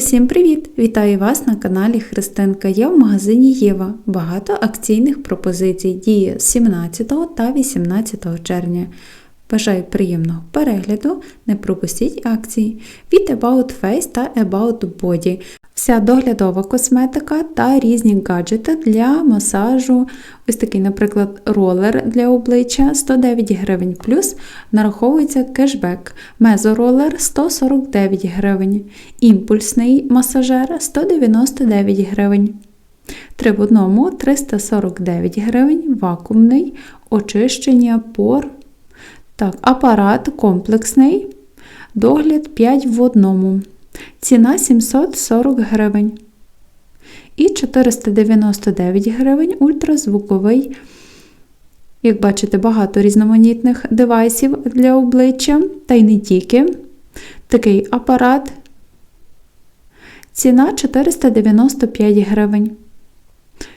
Усім привіт! Вітаю вас на каналі Христинка. Я в магазині Єва. Багато акційних пропозицій діє з 17 та 18 червня. Бажаю приємного перегляду, не пропустіть акції від About Face та About Body. Вся доглядова косметика та різні гаджети для масажу. Ось такий, наприклад, ролер для обличчя 109 гривень плюс нараховується кешбек. Мезоролер 149 гривень. Імпульсний масажер 199 гривень. Три в одному 349 гривень, вакуумний, очищення пор. Так, апарат комплексний, догляд 5 в одному. Ціна 740 гривень. І 499 гривень ультразвуковий. Як бачите, багато різноманітних девайсів для обличчя, та й не тільки. Такий апарат. Ціна 495 гривень.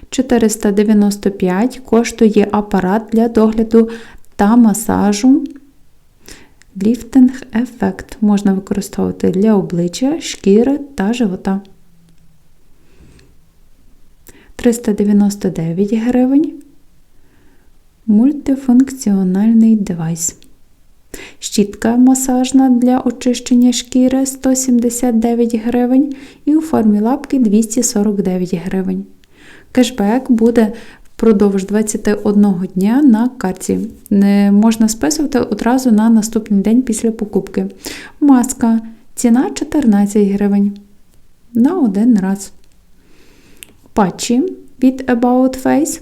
495 коштує апарат для догляду та масажу. Ліфтинг ефект можна використовувати для обличчя, шкіри та живота. 399 гривень. Мультифункціональний девайс. Щітка масажна для очищення шкіри 179 гривень і у формі лапки 249 гривень. Кешбек буде впродовж 21 дня на карті. Не можна списувати одразу на наступний день після покупки. Маска. Ціна 14 гривень. На один раз. Патчі від About Face.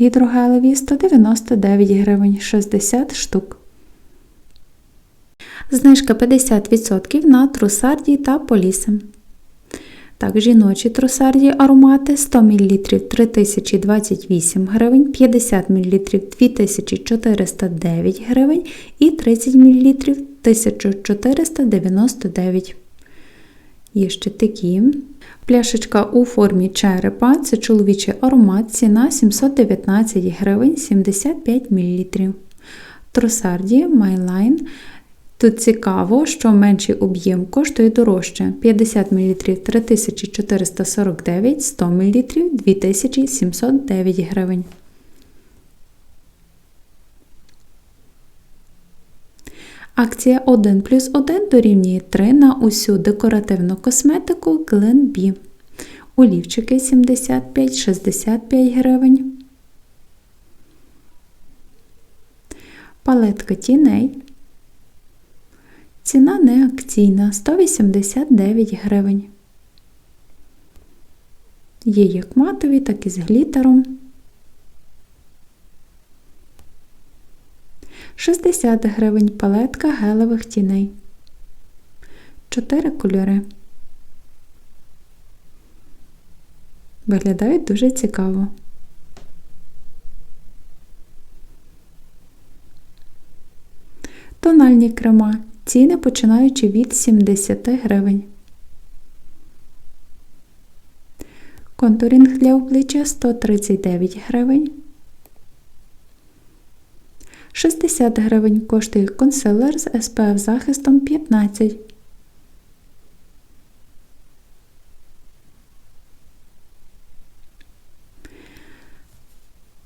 Гідрогелеві 199 гривень 60 штук. Знижка 50% на трусарді та полісем. Так, жіночі тросарді аромати 100 мл 3028 гривень, 50 мл 2409 гривень і 30 мл 1499. Є ще такі. Пляшечка у формі черепа це чоловічий аромат, ціна 719 гривень 75 мл. Тросарді Myline Тут цікаво, що менший об'єм коштує дорожче 50 мл 3449, 100 мл 2709 гривень. Акція 1 плюс 1 дорівнює 3 на усю декоративну косметику Glen B. Олівчики 75-65 гривень. Палетка тіней Ціна не акційна 189 гривень. Є як матові, так і з глітером. 60 гривень палетка гелевих тіней. 4 кольори. Виглядають дуже цікаво. Тональні крема Ціни починаючи від 70 гривень. Контуринг для обличчя 139 гривень. 60 гривень коштує консилер з SPF захистом 15.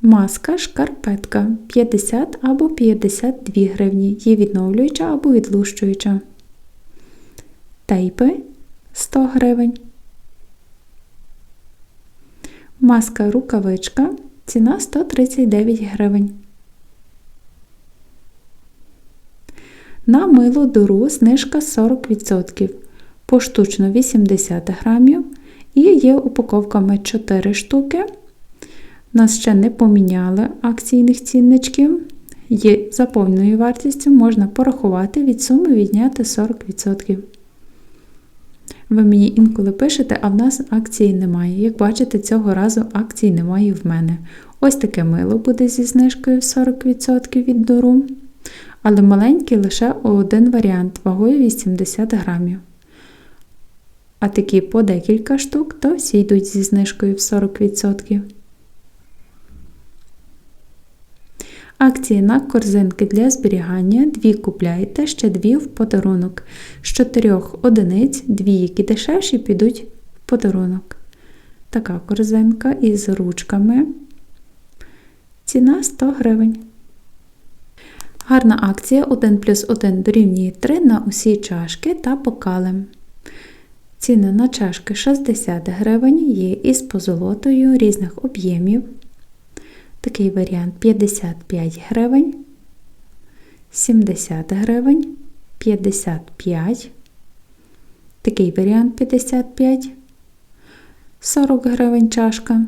Маска шкарпетка 50 або 52 гривні. Є відновлююча або відлущуюча. Тейпи 100 гривень. Маска рукавичка. Ціна 139 гривень. На мило дуру знижка 40%. Поштучно 80 грамів. І є упаковками 4 штуки. Нас ще не поміняли акційних цінничків. Є за повною вартістю можна порахувати від суми відняти 40%. Ви мені інколи пишете, а в нас акції немає. Як бачите, цього разу акцій немає в мене. Ось таке мило буде зі знижкою в 40% від дору. Але маленький лише один варіант вагою 80 грамів. А такі по декілька штук, то всі йдуть зі знижкою в 40%. Акції на корзинки для зберігання 2 купляєте, ще 2 в подарунок. З 4 одиниць, 2, які дешевші, підуть в подарунок. Така корзинка із ручками. Ціна 100 гривень. Гарна акція 1 плюс 1 дорівнює 3 на усі чашки та бокали. Ціни на чашки 60 гривень, є із позолотою різних об'ємів. Такий варіант 55 гривень, 70 гривень, 55. Такий варіант 55, 40 гривень чашка.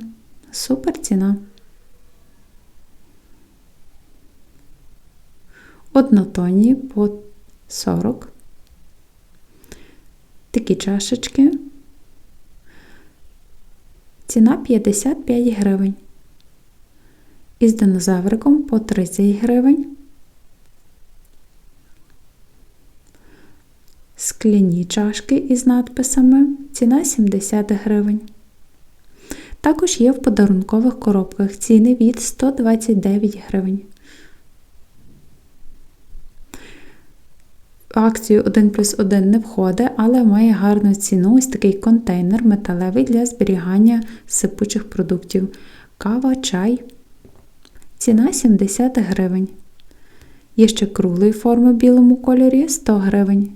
Супер ціна. Однотонні по 40. Такі чашечки. Ціна 55 гривень. Із динозавриком по 30 гривень. Скляні чашки із надписами. Ціна 70 гривень. Також є в подарункових коробках ціни від 129 гривень. акцію 1 плюс 1 не входить, але має гарну ціну ось такий контейнер металевий для зберігання сипучих продуктів. Кава, чай. Ціна 70 гривень. Є ще круглої форми в білому кольорі 100 гривень.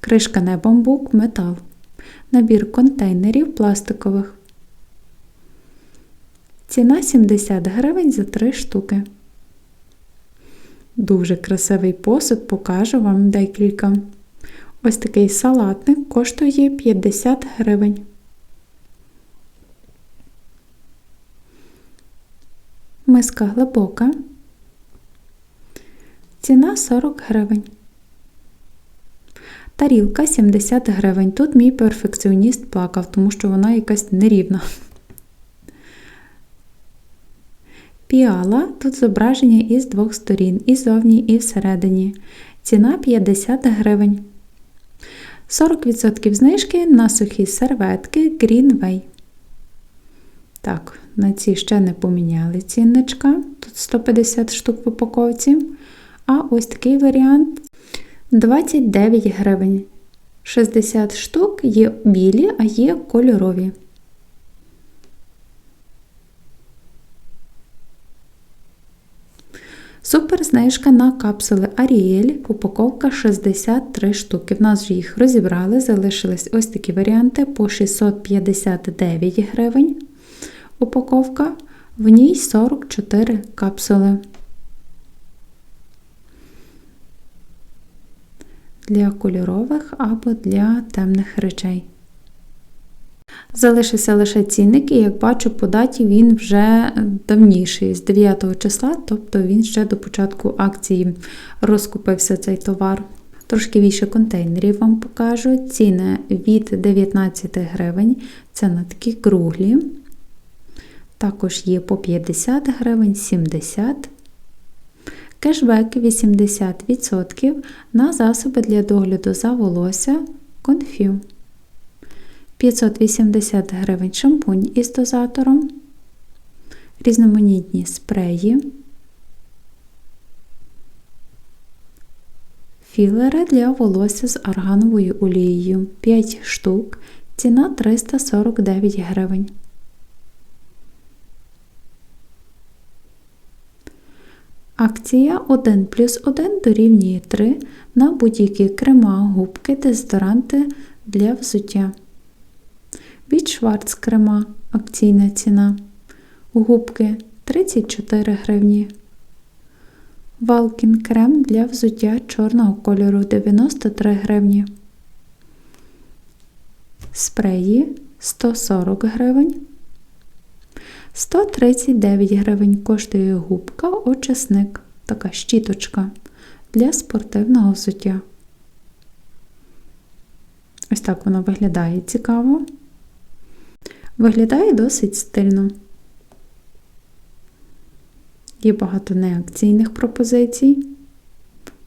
Кришка не бамбук, метал. Набір контейнерів пластикових. Ціна 70 гривень за 3 штуки. Дуже красивий посуд, покажу вам декілька. Ось такий салатник коштує 50 гривень. Миска глибока. Ціна 40 гривень. Тарілка 70 гривень. Тут мій перфекціоніст плакав, тому що вона якась нерівна. Піала тут зображення із двох сторін, і зовні, і всередині. Ціна 50 гривень. 40% знижки на сухі серветки Greenway. Так, на ці ще не поміняли цінничка. Тут 150 штук в упаковці. А ось такий варіант 29 гривень. 60 штук є білі, а є кольорові. Супер знижка на капсули Аріель, упаковка 63 штуки. В нас вже їх розібрали, залишились ось такі варіанти по 659 гривень. Упаковка, в ній 44 капсули. Для кольорових або для темних речей. Залишився лише цінник, і як бачу, по даті він вже давніший, з 9 числа, тобто він ще до початку акції розкупився цей товар. Трошки більше контейнерів вам покажу. Ціни від 19 гривень. Це на такі круглі. Також є по 50 гривень, 70 Кешбек 80% на засоби для догляду за волосся конфю. 580 гривень шампунь із дозатором, різноманітні спреї, філери для волосся з аргановою олією. 5 штук, ціна 349 гривень. Акція 1 плюс 1 дорівнює 3 на будь-які крема, губки, дезодоранти для взуття. Від Шварц крема акційна ціна. Губки 34 гривні. Валкін крем для взуття чорного кольору 93 гривні. Спреї 140 гривень. 139 гривень коштує губка очисник, така щіточка для спортивного взуття. Ось так воно виглядає цікаво. Виглядає досить стильно. Є багато неакційних пропозицій.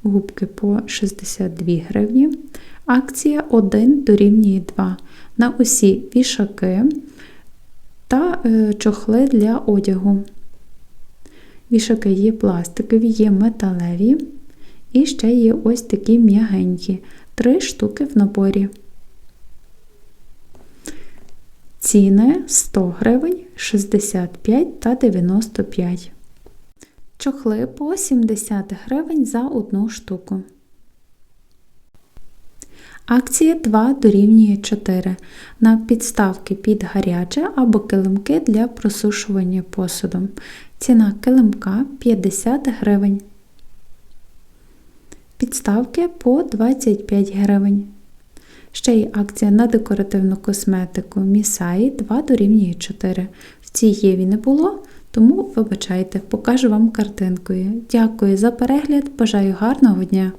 Губки по 62 гривні. Акція 1 дорівнює 2 на усі вішаки та е, чохли для одягу. Вішаки є пластикові, є металеві. І ще є ось такі м'ягенькі. Три штуки в наборі. Ціни 100 гривень, 65 та 95. Чохли по 70 гривень за одну штуку. Акція 2 дорівнює 4 на підставки під гаряче або килимки для просушування посуду. Ціна килимка 50 гривень. Підставки по 25 гривень. Ще є акція на декоративну косметику Місаї 2 дорівнює 4. В цій Єві не було, тому вибачайте, покажу вам картинкою. Дякую за перегляд, бажаю гарного дня!